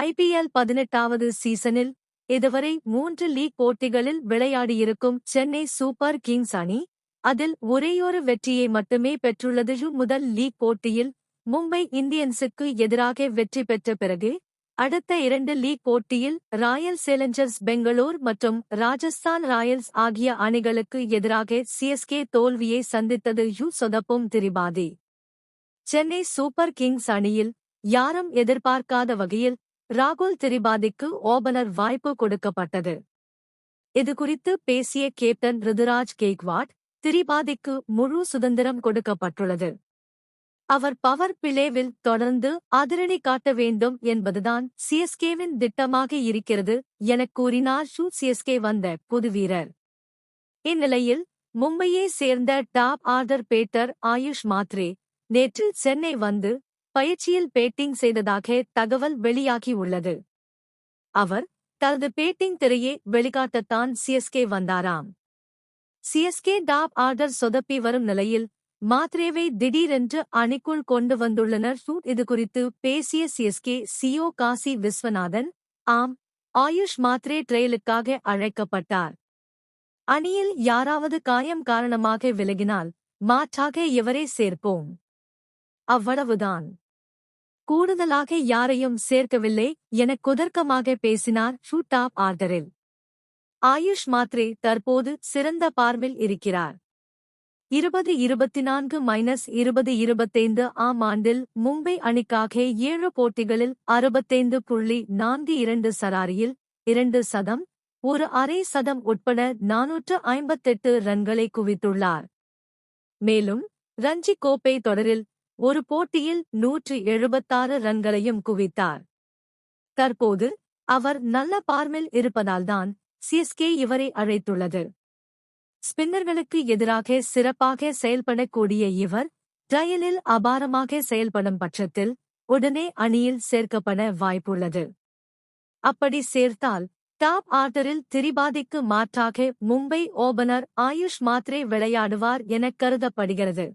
IPL பதினெட்டாவது சீசனில் இதுவரை மூன்று லீக் போட்டிகளில் விளையாடியிருக்கும் சென்னை சூப்பர் கிங்ஸ் அணி அதில் ஒரேயொரு வெற்றியை மட்டுமே பெற்றுள்ளது. முதல் லீக் போட்டியில் மும்பை இந்தியன்ஸுக்கு எதிராக வெற்றி பெற்ற பிறகு அடுத்த இரண்டு லீக் போட்டியில் ராயல் சேலஞ்சர்ஸ் பெங்களூர் மற்றும் ராஜஸ்தான் ராயல்ஸ் ஆகிய அணிகளுக்கு எதிராக சிஎஸ்கே தோல்வியை சந்தித்தது. யு சொதப்பும் திரிபாதி. சென்னை சூப்பர் கிங்ஸ் அணியில் யாரும் எதிர்பார்க்காத வகையில் ராகுல் திரிபாதிக்கு ஓபனர் வாய்ப்பு கொடுக்கப்பட்டது. இதுகுறித்து பேசிய கேப்டன் ருதுராஜ் கேக்வாட் திரிபாதிக்கு முழு சுதந்திரம் கொடுக்கப்பட்டுள்ளது. அவர் பவர் பிளேவில் தொடர்ந்து அதிரடி காட்ட வேண்டும் என்பதுதான் சிஎஸ்கேவின் திட்டமாக இருக்கிறது எனக் கூறினார் ஷூ சிஎஸ்கே வந்த புது வீரர் இந்நிலையில் மும்பையை சேர்ந்த top order batter Ayush Mhatre நேற்று சென்னை வந்து பயிற்சியில் பேட்டிங் செய்ததாக தகவல் வெளியாகியுள்ளது அவர் தனது பேட்டிங் திரையை வெளிக்காட்டத்தான் சிஎஸ்கே வந்தாராம். சிஎஸ்கே டாப் ஆர்டர் சொதப்பி வரும் நிலையில் மாத்ரேவை திடீரென்று அணிக்குள் கொண்டு வந்துள்ளனர். ஷூட் இதுகுறித்து பேசிய சிஎஸ்கே சிஓ காசி விஸ்வநாதன் ஆம் ஆயுஷ் மாத்ரே ட்ரெயிலுக்காக அழைக்கப்பட்டார். அணியில் யாராவது காயம் காரணமாக விலகினால் மாற்றாக இவரே சேர்ப்போம். அவ்வளவுதான். கூடுதலாக யாரையும் சேர்க்கவில்லை என குதர்க்கமாக பேசினார் ஷூட் ஆப் ஆர்டரில் ஆயுஷ் மாத்ரே தற்போது சிறந்த பார்வில் இருக்கிறார். இருபது இருபத்தி நான்கு மைனஸ் இருபது இருபத்தைந்து ஆம் ஆண்டில் மும்பை அணிக்காக ஏழு போட்டிகளில் அறுபத்தைந்து புள்ளி நான்கு இரண்டு சராரியில் இரண்டு சதம் ஒரு அரை சதம் உட்பட நானூற்று ஐம்பத்தெட்டு ரன்களை குவித்துள்ளார். மேலும் ரஞ்சி கோப்பை தொடரில் ஒரு போட்டியில் நூற்று எழுபத்தாறு ரன்களையும் குவித்தார். தற்போது அவர் நல்ல பார்மில் இருப்பதால்தான் சிஎஸ்கே இவரை அழைத்துள்ளது. ஸ்பின்னர்களுக்கு எதிராக சிறப்பாக செயல்படக்கூடிய இவர் ட்ரையலில் அபாரமாக செயல்படும் பட்சத்தில் உடனே அணியில் சேர்க்கப்பட வாய்ப்புள்ளது. அப்படி சேர்த்தால் டாப் ஆர்டரில் திரிபாதிக்கு மாற்றாக மும்பை ஓபனர் ஆயுஷ் மாத்ரே விளையாடுவார் என கருதப்படுகிறது.